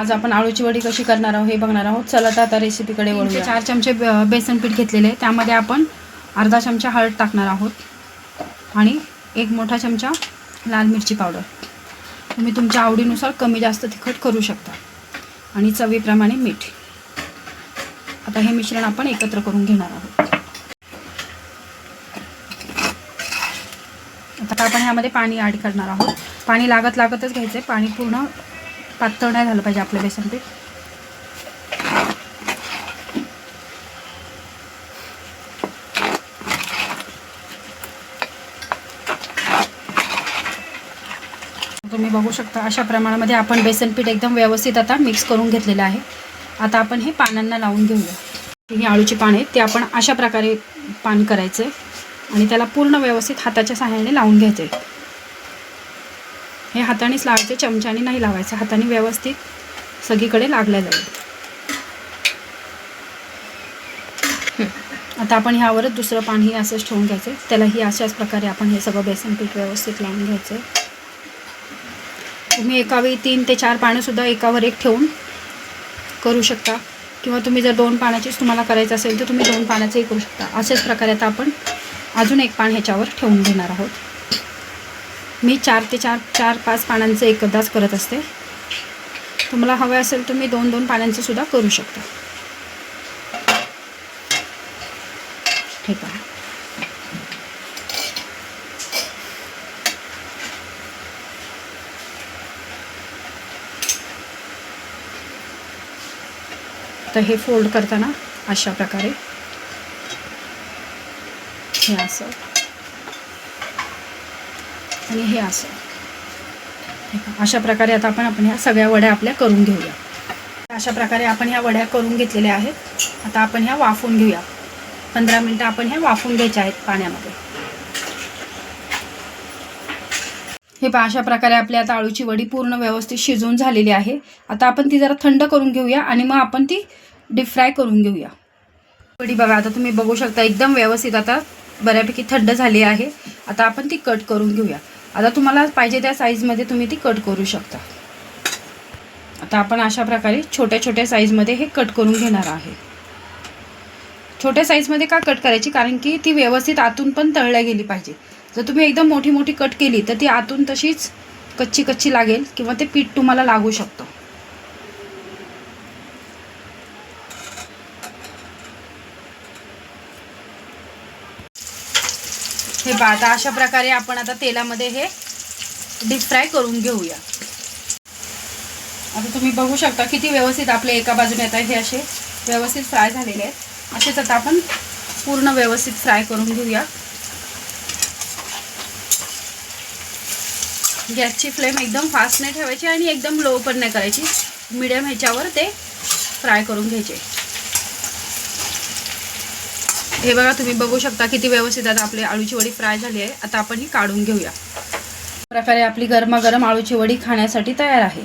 आज आपण आळूची वडी कशी करणार आहोत हे बघणार आहोत. चला तर आता रेसिपीकडे वळूया. चार चमचे बेसन पीठ घेतलेले आहे. त्यामध्ये आपण अर्धा चमचा हळद टाकणार आहोत आणि एक मोठा चमचा लाल मिरची पावडर. तुम्ही तुमच्या आवडीनुसार कमी जास्त तिखट करू शकता. आणि चवीप्रमाणे मीठ. आता हे मिश्रण आपण एकत्र करून घेणार आहोत. आता आपण ह्यामध्ये पाणी ॲड करणार आहोत. पाणी लागत लागतच घ्यायचं आहे पाणी पूर्ण पातळ नाही झालं पाहिजे आपलं बेसन पीठ. तुम्ही बघू शकता अशा प्रमाणामध्ये आपण बेसन पीठ एकदम व्यवस्थित आता मिक्स करून घेतलेलं आहे. आता आपण हे पानांना लावून घेऊया. ही आळूची पानं आहेत ते आपण अशा प्रकारे पान करायचं आहे आणि त्याला पूर्ण व्यवस्थित हाताच्या सहाय्याने लावून घ्यायचे हे हातानेच लावायचे चमच्याने नाही लावायचं. हाताने व्यवस्थित सगळीकडे लागल्या जाईल. आता आपण ह्यावरच दुसरं पानही असंच ठेवून घ्यायचं. त्यालाही अशाच प्रकारे आपण हे सगळं बेसन पीठ व्यवस्थित लावून घ्यायचं. तुम्ही एकावेळी तीन ते चार पाणंसुद्धा एकावर एक ठेवून करू शकता. किंवा तुम्ही जर दोन पाण्याचीच तुम्हाला करायचं असेल तर तुम्ही दोन पाण्याचंही करू शकता. अशाच प्रकारे आता आपण अजून एक पान ह्याच्यावर ठेवून घेणार आहोत. मी चार ते चार चार पाच पानांचं एकदाच करत असते. तुम्हाला हवं असेल तुम्ही दोन दोन पाण्यांचं सुद्धा करू शकता. ठीक आहे तर हे फोल्ड करताना अशा प्रकारे हे असं. आणि हे असं. अशा प्रकारे आता आपण आपण ह्या सगळ्या वड्या आपल्या करून घेऊया. अशा प्रकारे आपण ह्या वड्या करून घेतलेल्या आहेत. आता आपण ह्या वाफून घेऊया. पंधरा मिनटं आपण ह्या वाफून घ्यायच्या आहेत पाण्यामध्ये. हे पहा अशा प्रकारे आपली आता आळूची वडी पूर्ण व्यवस्थित शिजवून झालेली आहे. आता आपण ती जरा थंड करून घेऊया आणि मग आपण ती डीप फ्राय करून घेऊया. वडी बघा आता तुम्ही बघू शकता एकदम व्यवस्थित आता बऱ्यापैकी थंड झाली आहे. आता आपण ती कट करून घेऊया. आता तुम्हाला पाहिजे त्या साईजमध्ये तुम्ही ती कट करू शकता. आता आपण अशा प्रकारे छोट्या छोट्या साईजमध्ये हे कट करून घेणार आहे. छोट्या साईजमध्ये का कट करायची? कारण की ती व्यवस्थित आतून पण तळल्या गेली पाहिजे. जर तुम्ही एकदम मोठी मोठी कट केली तर ती आतून तशीच कच्ची कच्ची लागेल किंवा ते पीठ तुम्हाला लागू शकतं. हे पहा आता अशा प्रकारे आपण आता तेलामध्ये हे डीप फ्राय करून घेऊया. आता तुम्ही बघू शकता किती व्यवस्थित आपले एका बाजूने आता हे असे व्यवस्थित फ्राय झालेले आहेत. असेच आता आपण पूर्ण व्यवस्थित फ्राय करून घेऊया. गॅसची फ्लेम एकदम फास्ट नाही ठेवायची आणि एकदम लो पण नाही करायची. मिडियम ह्याच्यावर ते फ्राय करून घ्यायचे. हे बघा तुम्ही बघू शकता किती व्यवस्थित आता आपली आळूची वडी फ्राय झाली आहे. आता आपण ही काढून घेऊया. प्रकारे आपली गरमागरम आळूची वडी खाण्यासाठी तयार आहे.